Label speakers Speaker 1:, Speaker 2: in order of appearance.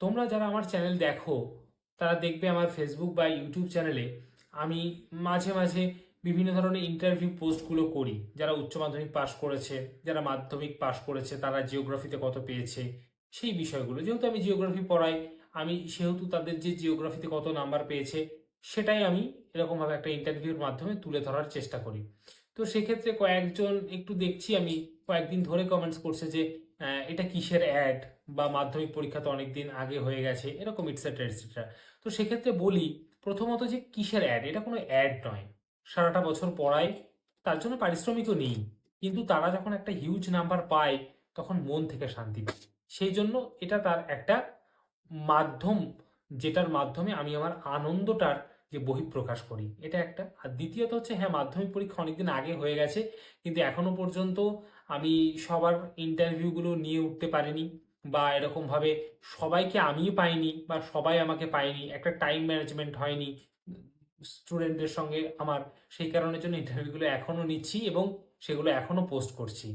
Speaker 1: তোমরা যারা আমার চ্যানেল দেখো, তারা দেখবে আমার ফেসবুক বা ইউটিউব চ্যানেলে আমি মাঝে মাঝে বিভিন্ন ধরনের ইন্টারভিউ পোস্টগুলো করি। যারা উচ্চ মাধ্যমিক পাশ করেছে, যারা মাধ্যমিক পাশ করেছে, তারা জিওগ্রাফিতে কত পেয়েছে, সেই বিষয়গুলো। যেহেতু আমি জিওগ্রাফি পড়াই, আমি সেহেতু তাদের যে জিওগ্রাফিতে কত নাম্বার পেয়েছে, সেটাই আমি এরকমভাবে একটা ইন্টারভিউর মাধ্যমে তুলে ধরার চেষ্টা করি। তো সেক্ষেত্রে কয়েকজন একটু দেখছি, আমি কয়েকদিন ধরে কমেন্টস করছে যে এটা কিসের অ্যাড বা মাধ্যমিক পরীক্ষা তো অনেকদিন আগে হয়ে গেছে, এরকম ইটসেট্রা ইটসেট্রা তো সেক্ষেত্রে বলি, প্রথমত যে কিসের অ্যাড এটা কোনো অ্যাড নয়। সারাটা বছর পড়ায়, তার জন্য পারিশ্রমিকও নেই। কিন্তু তারা যখন একটা হিউজ নাম্বার পায়, তখন মন থেকে শান্তি পায়। সেই জন্য এটা তার একটা মাধ্যম, যেটার মাধ্যমে আমি আমার আনন্দটার যে বহিঃপ্রকাশ করি। এটা একটা। আর দ্বিতীয়ত হচ্ছে হ্যাঁ মাধ্যমিক পরীক্ষা অনেকদিন আগে হয়ে গেছে, কিন্তু এখনও পর্যন্ত আমি সবার ইন্টারভিউগুলো নিয়ে উঠতে পারিনি বা এরকমভাবে সবাইকে আমিও পাইনি বা সবাই আমাকে পাইনি একটা টাইম ম্যানেজমেন্ট হয়নি স্টুডেন্টদের সঙ্গে আমার। সেই কারণের জন্য ইন্টারভিউগুলো এখনও নিচ্ছি এবং সেগুলো এখনও পোস্ট করছি।